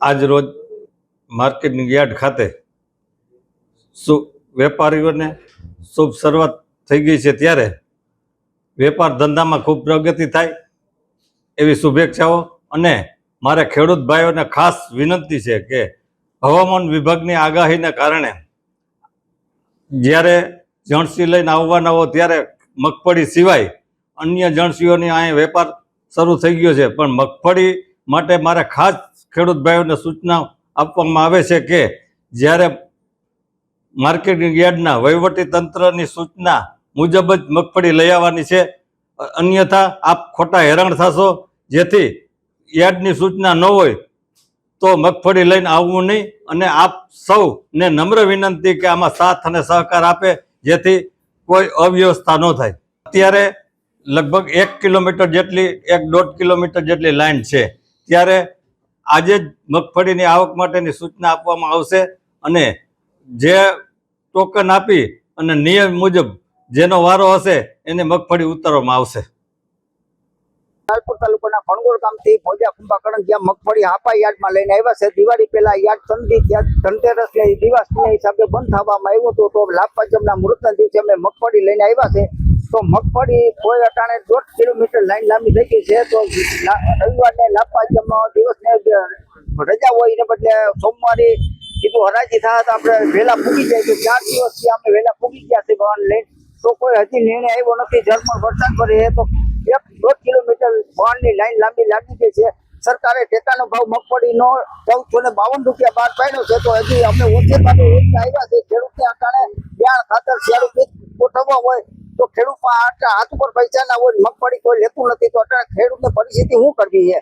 આજ રોજ marketing yard ખાતે સુ વેપારીઓને શુભ શરૂઆત થઈ ગઈ છે ત્યારે વેપાર ધંધામાં ખૂબ પ્રગતિ થાય એવી શુભેચ્છાઓ અને મારે ખેડૂત ભાઈઓને ખાસ વિનંતી છે કે હવામાન વિભાગની આગાહીને કારણે જ્યારે જણસી લઈને આવવાના હો ત્યારે મગફળી સિવાય અન્ય જણસીઓની અહીં વેપાર શરૂ થઈ ગયો છે. પણ મગફળી માટે મારે ખાસ ખેડૂત ભાઈઓને સૂચના આપવામાં આવે છે કે જ્યારે માર્કેટિંગ યાર્ડના વહીવટી તંત્રની સૂચના મુજબ જ મગફળી લઈ આવવાની છે, અન્યથા આપ ખોટા હેરાન થશો. જેથી યાર્ડની સૂચના ન હોય તો મગફળી લઈને આવવું નહીં અને આપ સૌને નમ્ર વિનંતી કે આમાં સાથ અને સહકાર આપે, જેથી કોઈ અવ્યવસ્થા ન થાય. અત્યારે લગભગ એક કિલોમીટર જેટલી, એક દોઢ કિલોમીટર જેટલી લાઇન છે. ત્યારે આજે જ મગફળીની આવક માટેની સૂચના આપવામાં આવશે અને જે ટોકન આપી અને નિયમ મુજબ જેનો વારો હશે એને મગફળી ઉતારવામાં આવશે. લાલપુર તાલુકાના ફણગોળ ગામથી ભોજા કુંભા જ્યાં મગફળી હાપા યાર્ડમાં લઈને આવ્યા છે. દિવાળી પહેલા યાર્ડ સંધિ ત્યાં હિસાબે બંધ થવામાં આવ્યું હતું. તો લાભ પંચમના મૃતના દિવસે અમે મગફળી લઈને આવ્યા છે. તો મગફળી કોઈ અટાણે દોઢ કિલોમીટર લાઈન લાંબી થઈ ગઈ છે, તો રવિવારને લાભ જમવા દિવસને રજા હોય એને બદલે સોમવારે કીધું હરાજી થાય તો આપણે વહેલા પૂગી જાય તો ચાર દિવસથી અમે વહેલા પૂગી ગયા છે વાહન લઈને. તો કોઈ હજી નિર્ણય આવ્યો નથી. ઝરમર વરસાદ પડે તો એક દોઢ કિલોમીટર ભવનની લાઈન લાંબી લાગી ગઈ છે. સરકારે ટેકાનો ભાવ મગફળીનો ચૌદસો ને બાવન રૂપિયા બહાર પાડ્યો છે. તો હજી અમે ઓછે ભાવે આવ્યા છે. ખેડૂતને અટાણે બિયાણ ખાતર બીજ ગોઠવવા હોય તો આટલા હાથ ઉપર પૈસા ના હોય મગફળી કોઈ લેતું નથી, તો અટાણે ખેડૂતની પરિસ્થિતિ શું કરવી છે?